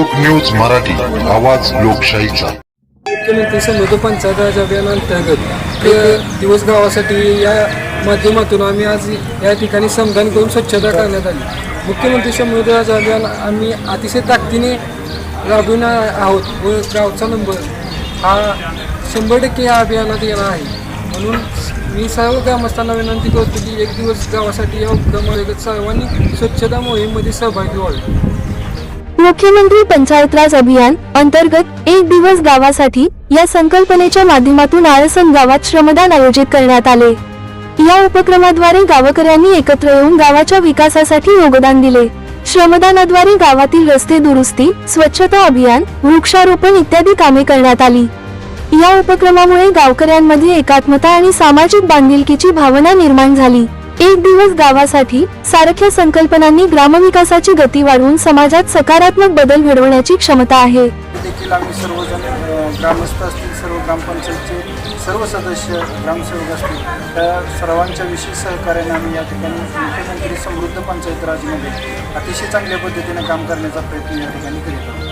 लोक न्यूज मराठी आवाज लोकशाहीचा. मुख्यमंत्री समृद्ध पंचायत राज अभियानांतर्गत दिवस गावासाठी या माध्यमातून आम्ही आज या ठिकाणी समदान करून स्वच्छता करण्यात आली. मुख्यमंत्री समृद्ध राज अभियान आम्ही अतिशय ताकदीने राबविणार आहोत व गावचा नंबर हा शंभर टक्के या अभियानात येणार आहे. म्हणून मी सर्व ग्रामस्थांना विनंती करतो की एक दिवस गावासाठी या उपक्रमांतर्गत सर्वांनी स्वच्छता मोहीममध्ये सहभागी व्हावे. मुख्यमंत्री पंचायत राज अभियान अंतर्गत एक दिवस गावासाठी या संकल्पनेच्या माध्यमातून आळसन गावात श्रमदान आयोजित करण्यात आले. या उपक्रमाद्वारे गावकऱ्यांनी एकत्र येऊन गावाच्या विकासासाठी योगदान दिले. श्रमदानाद्वारे गावातील रस्ते दुरुस्ती स्वच्छता अभियान वृक्षारोपण इत्यादी कामे करण्यात आली. या उपक्रमामुळे गावकऱ्यांमध्ये एकात्मता आणि सामाजिक बांधिलकीची भावना निर्माण झाली. एक दिवस गावासाठी सारख्या संकल्पनांनी ग्रामविकासाची गती वाढवून समाजात सकारात्मक बदल घडवण्याची क्षमता आहे. देखील आम्ही सर्वजण ग्रामस्थ असतील सर्व ग्रामपंचायतचे सर्व सदस्य ग्रामसेवक असतील त्या सर्वांच्या विशेष सहकार्याने आम्ही या ठिकाणी मुख्यमंत्री समृद्ध पंचायत राजमध्ये अतिशय चांगल्या पद्धतीने काम करण्याचा प्रयत्न या ठिकाणी करीत आहोत